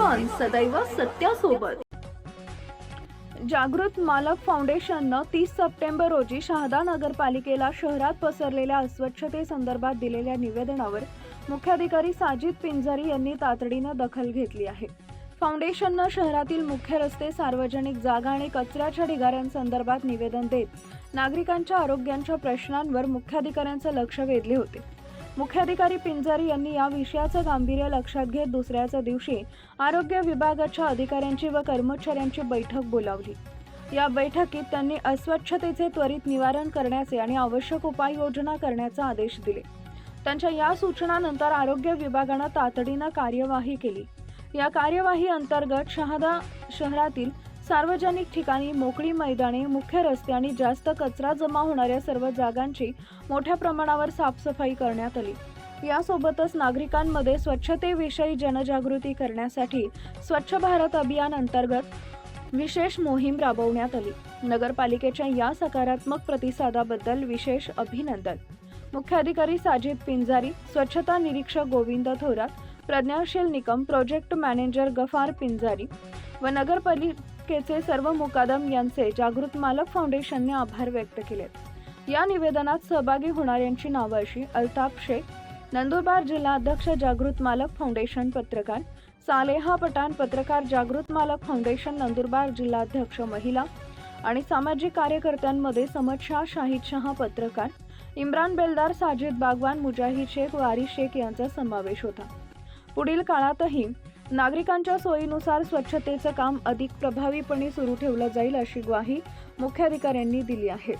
सदैव सत्यासोबत. जागृत मालक फाउंडेशननं तीस सप्टेंबर रोजी शहादा नगरपालिकेला शहरात पसरलेल्या अस्वच्छतेसंदर्भात दिलेल्या निवेदनावर मुख्याधिकारी साजिद पिंजारी यांनी तातडीनं दखल घेतली आहे. फाउंडेशननं शहरातील मुख्य रस्ते सार्वजनिक जागा आणि कचऱ्याच्या ढिगाऱ्यांसंदर्भात निवेदन देत नागरिकांच्या आरोग्यांच्या प्रश्नांवर मुख्याधिकाऱ्यांचं लक्ष वेधले होते. मुख्याधिकारी पिंजारी यांनी या विषयाचं गांभीर्य लक्षात घेत दुसऱ्याच दिवशी आरोग्य विभागाच्या अधिकाऱ्यांची व कर्मचाऱ्यांची बैठक बोलावली. या बैठकीत त्यांनी अस्वच्छतेचे त्वरित निवारण करण्याचे आणि आवश्यक उपाययोजना करण्याचे आदेश दिले. त्यांच्या या सूचनानंतर आरोग्य विभागानं तातडीनं कार्यवाही केली. या कार्यवाही अंतर्गत शहादा शहरातील सार्वजनिक ठिकाणी मोकळी मैदाने मुख्य रस्ते आणि जास्त कचरा जमा होणाऱ्या सर्व जागांची मोठ्या प्रमाणावर साफसफाई करण्यात आली. यासोबतच नागरिकांमध्ये स्वच्छतेविषयी जनजागृती करण्यासाठी स्वच्छ भारत अभियान अंतर्गत विशेष मोहीम राबवण्यात आली. नगरपालिकेच्या या सकारात्मक प्रतिसादाबद्दल विशेष अभिनंदन. मुख्याधिकारी साजिद पिंजारी स्वच्छता निरीक्षक गोविंद थोरात प्रज्ञाशील निकम प्रोजेक्ट मॅनेजर गफार पिंजारी व केचे सर्व मुकादम यांचे जागृत मालक फाउंडेशनने आभार व्यक्त केलेत या निवेदनात सहभागी होणाऱ्यांची नावं अशी अल्ताफ शेख नंदुरबार जिल्हा अध्यक्ष जागृत मालक फाउंडेशन पत्रकार सालेहा पठाण पत्रकार जागृत मालक फाउंडेशन नंदुरबार जिल्हाध्यक्ष महिला आणि सामाजिक कार्यकर्त्यांमध्ये समद शाह शाहिद शहा पत्रकार इम्रान बेलदार साजिद बागवान मुजाहिद शेख वारी शेख यांचा समावेश होता. पुढील काळातही नागरिकांच्या सोयीनुसार स्वच्छतेचं काम अधिक प्रभावीपणे सुरू ठेवलं जाईल अशी ग्वाही मुख्याधिकाऱ्यांनी दिली आहे.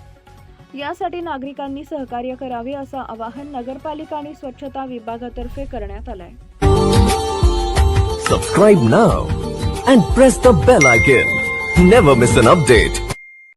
यासाठी नागरिकांनी सहकार्य करावे असं आवाहन नगरपालिका आणि स्वच्छता विभागातर्फे करण्यात आलंय. Subscribe now and press the bell icon never miss an update